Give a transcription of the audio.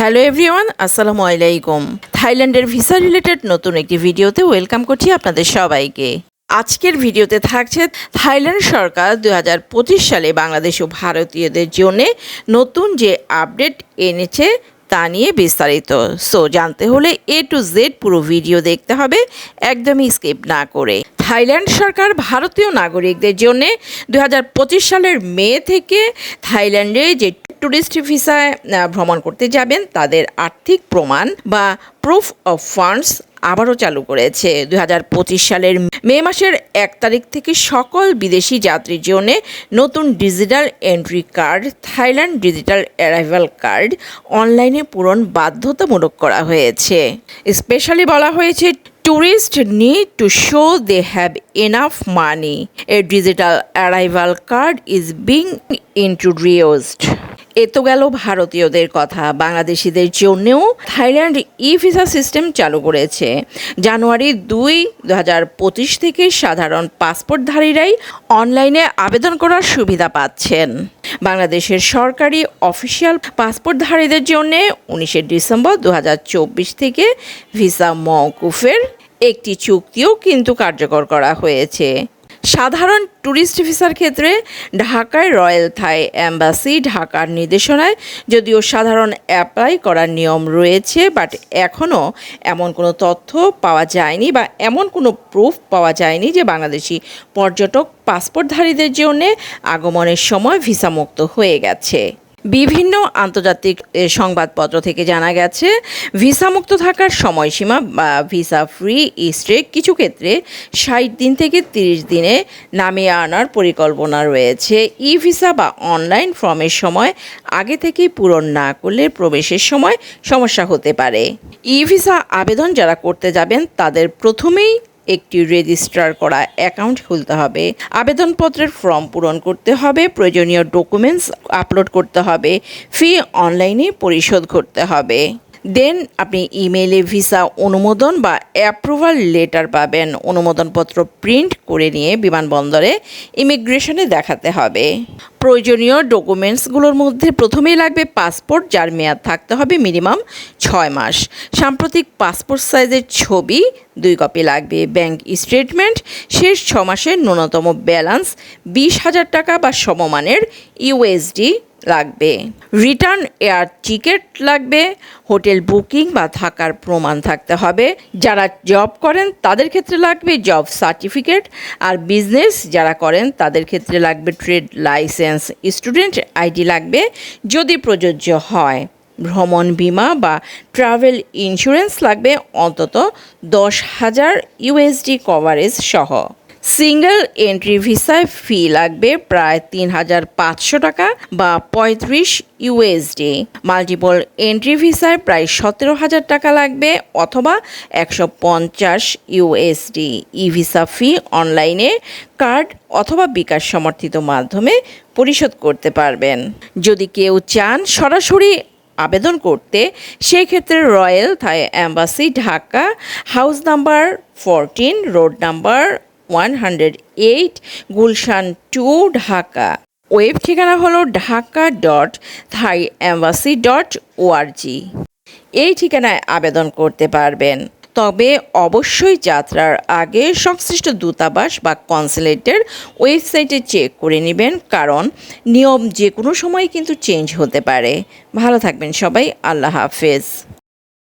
Hello everyone আসসালামু আলাইকুম থাইল্যান্ডের ভিসা রিলেটেড নতুন একটি ভিডিওতে ওয়েলকাম করছি আপনাদের সবাইকে। আজকের ভিডিওতে থাকছে থাইল্যান্ড সরকার দু হাজার পঁচিশ সালে বাংলাদেশ ও ভারতীয়দের জন্য নতুন যে আপডেট এনেছে তা নিয়ে বিস্তারিত। সো জানতে হলে এ টু জেড পুরো ভিডিও দেখতে হবে, একদমই স্কিপ না করে। থাইল্যান্ড সরকার ভারতীয় নাগরিকদের জন্য দু সালের মে থেকে থাইল্যান্ডে যে ট্যুরিস্ট ভিসায় ভ্রমণ করতে যাবেন, তাদের আর্থিক প্রমাণ বা প্রুফ অফ ফান্ডস আবারও চালু করেছে দুই হাজার পঁচিশ সালের মে মাসের এক তারিখ থেকে সকল বিদেশি যাত্রীর জন্য নতুন digital entry card Thailand digital arrival card অনলাইনে পূরণ বাধ্যতামূলক করা হয়েছে স্পেশালি বলা হয়েছে tourists need to show they have enough money. A digital arrival card is being introduced. এ তো গেল ভারতীয়দের কথা। বাংলাদেশিদের জন্যও থাইল্যান্ড ই ভিসা সিস্টেম চালু করেছে। জানুয়ারি দুই দু থেকে সাধারণ পাসপোর্টধারীরাই অনলাইনে আবেদন করার সুবিধা পাচ্ছেন। বাংলাদেশের সরকারি অফিসিয়াল পাসপোর্টধারীদের জন্য উনিশে ডিসেম্বর দু হাজার চব্বিশ থেকে ভিসা মওকুফের একটি চুক্তিও কিন্তু কার্যকর করা হয়েছে। সাধারণ ট্যুরিস্ট ভিসার ক্ষেত্রে ঢাকায় রয়্যাল থাই অ্যাম্বাসি ঢাকার নির্দেশনায় যদিও সাধারণ অ্যাপ্লাই করার নিয়ম রয়েছে বাট এখনও এমন কোনো তথ্য পাওয়া যায়নি বা এমন কোনো প্রুফ পাওয়া যায়নি যে বাংলাদেশি পর্যটক পাসপোর্টধারীদের জন্য আগমনের সময় ভিসামুক্ত হয়ে গেছে। বিভিন্ন আন্তর্জাতিক সংবাদপত্র থেকে জানা গেছে, ভিসামুক্ত থাকার সময়সীমা বা ভিসা ফ্রি স্টে কিছু ক্ষেত্রে ষাট দিন থেকে তিরিশ দিনে নামিয়ে আনার পরিকল্পনা রয়েছে। ই ভিসা বা অনলাইন ফর্মের সময় আগে থেকেই পূরণ না করলে প্রবেশের সময় সমস্যা হতে পারে। ই ভিসা আবেদন যারা করতে যাবেন, তাদের প্রথমেই একটি রেজিস্টার করা অ্যাকাউন্ট খুলতে হবে। আবেদনপত্রের ফর্ম পূরণ করতে হবে, প্রয়োজনীয় ডকুমেন্টস আপলোড করতে হবে, ফি অনলাইনে পরিশোধ করতে হবে। দেন আপনি ইমেইলে ভিসা অনুমোদন বা অ্যাপ্রুভাল লেটার পাবেন। অনুমোদনপত্র প্রিন্ট করে নিয়ে বিমানবন্দরে ইমিগ্রেশনে দেখাতে হবে। প্রয়োজনীয় ডকুমেন্টসগুলোর মধ্যে প্রথমেই লাগবে পাসপোর্ট, যার মেয়াদ থাকতে হবে মিনিমাম ছয় মাস। সাম্প্রতিক পাসপোর্ট সাইজের ছবি, দুই কপি লাগবে ব্যাংক স্টেটমেন্ট, শেষ ছ মাসের ন্যূনতম ব্যালেন্স বিশ হাজার টাকা বা সমমানের ইউএসডি লাগবে। রিটার্ন এয়ার টিকিট লাগবে, হোটেল বুকিং বা থাকার প্রমাণ থাকতে হবে। যারা জব করেন, তাদের ক্ষেত্রে লাগবে জব সার্টিফিকেট। আর বিজনেস যারা করেন, তাদের ক্ষেত্রে লাগবে ট্রেড লাইসেন্স। স্টুডেন্ট আইডি লাগবে যদি প্রযোজ্য হয়। ভ্রমণ বিমা বা ট্রাভেল ইন্স্যুরেন্স লাগবে অন্তত দশ হাজার ইউএসডি কভারেজ সহ। সিঙ্গেল এন্ট্রি ভিসায় ফি লাগবে প্রায় তিন হাজার পাঁচশো টাকা বা পঁয়ত্রিশ ইউএসডি মাল্টিপল এন্ট্রি ভিসায় প্রায় সতেরো হাজার টাকা লাগবে অথবা একশো পঞ্চাশ ইউএসডি ই ভিসা ফি অনলাইনে কার্ড অথবা বিকাশ সমর্থিত মাধ্যমে পরিশোধ করতে পারবেন। যদি কেউ চান সরাসরি আবেদন করতে সেই ক্ষেত্রে royal Thai embassy Dhaka, house number fourteen, road number one hundred eight, Gulshan two, Dhaka. Web ঠিকানা হলো Dhaka dot Thai embassy dot ORG. এই ঠিকানায় আবেদন করতে পারবেন। তবে অবশ্যই যাত্রার আগে সংশ্লিষ্ট দূতাবাস বা কনসুলেটের ওয়েবসাইটে চেক করে নেবেন, কারণ নিয়ম যে কোনো সময় কিন্তু চেঞ্জ হতে পারে। ভালো থাকবেন সবাই, আল্লাহ হাফেজ।